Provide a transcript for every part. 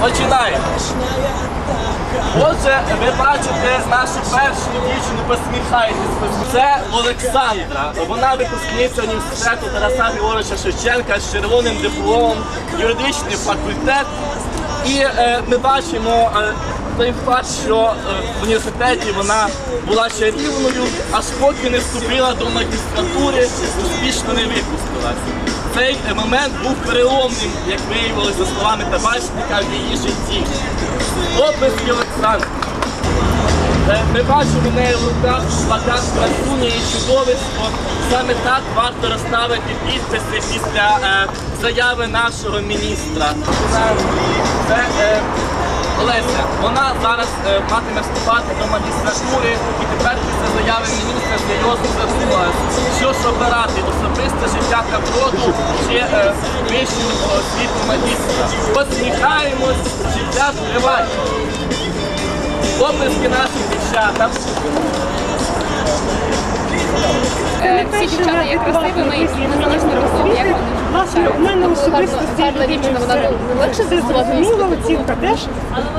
Починаємо. Отже, ви бачите нашу першу дівчину, посміхайтесь. Це Олександра. Вона випускниця університету Тараса Григоровича Шевченка з червоним дипломом, юридичний факультет. І е, ми бачимо е, той факт, що е, в університеті вона була ще рівною, аж поки не вступила до магістратури, успішно не випустилася. Цей е, момент був переломним, як виявилося за словами табачника в її житті. Опис Олександр. Е, Ми бачимо в неї в руках плакат красуня і чудовисько. Саме так варто розставити підписи після е, заяви нашого міністра. Це е, Олеся. Вона зараз е, матиме вступати до магістратури і тепер після заяви міністра серйозно задумалась, що ж обирати особисте життя та вроду чи е, вищу освіту магістра. Посміхаємось, життя триває. Дівчатам. Е, Всі дівчата є красивими і незалежно від як вони. Власне, у мене особисто з цією вона людиною ну, легше все зрозуміла зрозуміло, оцінка теж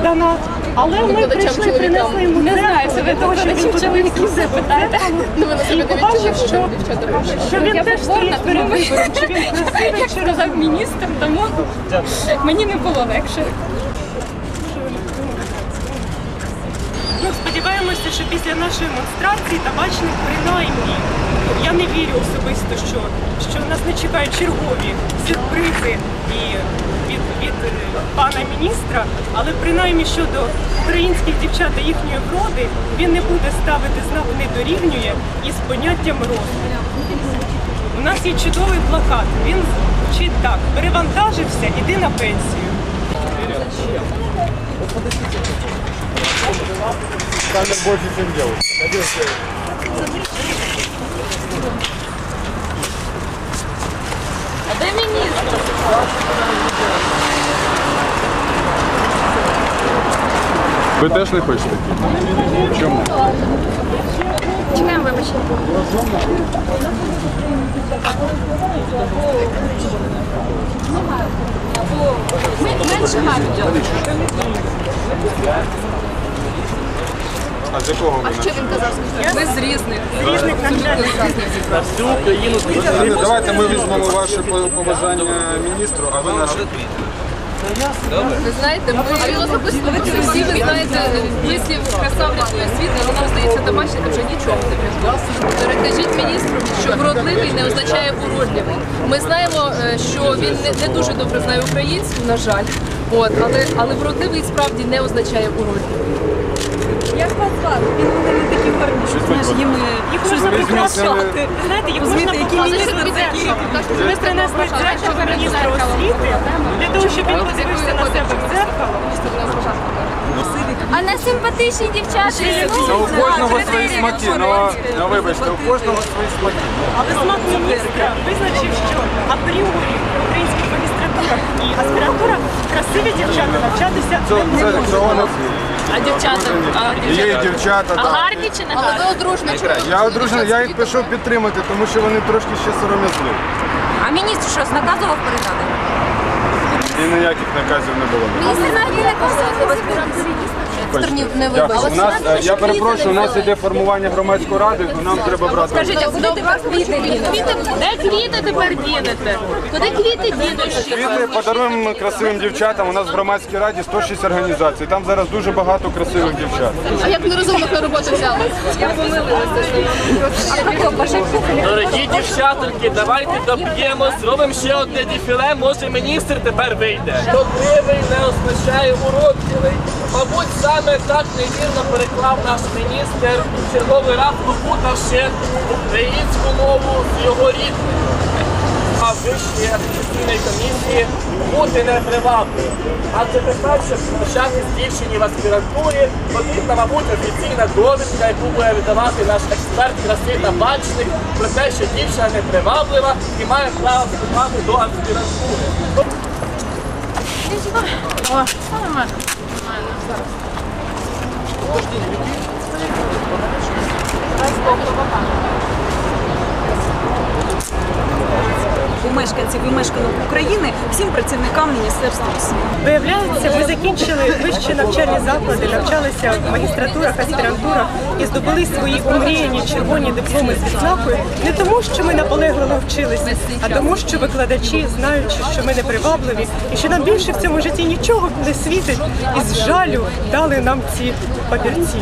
дана. Але ми прийшли, принесли йому Не знаю, це ви для того, щоб він подивився. чоловіків себе в запитаєте. зеркало Ну, себе не побачив, що, дівчата що він теж стоїть перед вибором, чи він красивий, як чи сказав міністр, тому мені не було легше. Ну, сподіваємося, що після нашої демонстрації табачник принаймні, я не вірю особисто, що, що нас не чекають чергові сюрпризи і від, від е, пана міністра, але принаймні щодо українських дівчат та їхньої вроди він не буде ставити знак не дорівнює із поняттям роду. У нас є чудовий плакат. Він звучить так: перевантажився, іди на пенсію. Камер больше, чем девушек. А де міністр? Ви теж не хочете? Чому? Чекаємо вибачення. Менше гарно. А з якого ви? Що він казав? Ми з різних. Різних навчальних На всю Україну Давайте, Давайте ми візьмемо ваше побажання міністру, а ви наше. Ви знаєте, ми всі ви знаєте, вислів краса врятує світ, але нам здається, табачника вже нічого не врятує. Перекажіть міністру, що вродливий не означає уродливий. Ми знаємо, е, що він не, не дуже добре знає українську, на жаль. От, але, але вродливий справді не означає уродливий. Він у мене такі гарні, знаєш, їм Їх можна прикрашати. Знаєте, їх можна дзеркало. такі. Ми принесли дзеркало міністра освіти для того, щоб він подивився на себе. А на симпатичні дівчата Ну, у кожного свої смаки, ну, ну вибачте, у кожного свої смаки. Але смак міністра визначив, що апріорі українська магістратура і аспірантура красиві дівчата навчатися Це, не це, можуть. цього не А дівчата? Є і дівчата, А гарні чи не гарні? Але ви одружні. Я одружений, я їх пішов підтримати, тому що вони трошки ще сором'язливі. А міністр щось наказував передати? І ніяких наказів не було. Міністр навіть не казав. не Дякую. У нас, е, я перепрошую, у нас іде формування громадської ради, нам треба брати. Скажіть, а куди тепер квіти? Де квіти тепер дінете? Куди квіти дінуть? Квіти подаруємо красивим дівчатам. У нас в громадській раді 106 організацій. Там зараз дуже багато красивих дівчат. А як нерозумних на роботу взяли? Я помилилася. Дорогі дівчатоньки, давайте доб'ємо, зробимо ще одне дефіле, може міністр тепер вийде. Добривий не означає уродливий. Мабуть, саме так невірно переклав наш міністр, черговий раз попутавши українську мову з його рідною. А вищій адміністративній комісії бути не привабливим. Адже тепер, щоб навчатись дівчині в аспірантурі, потрібна, мабуть, офіційна довідка, яку буде видавати наш експерт краси та бачник про те, що дівчина не приваблива і має право вступати до аспірантури. У мешканців і мешканок України всім працівникам Міністерства освіти. Виявляється, ви закінчили вищі навчальні заклади, навчалися в магістратурах, аспірантурах і здобули свої омріяні червоні дипломи з відзнакою не тому, що ми наполегливо вчилися, а тому, що викладачі, знаючи, що ми не привабливі і що нам більше в цьому житті нічого не світить, із жалю дали нам ці папірці.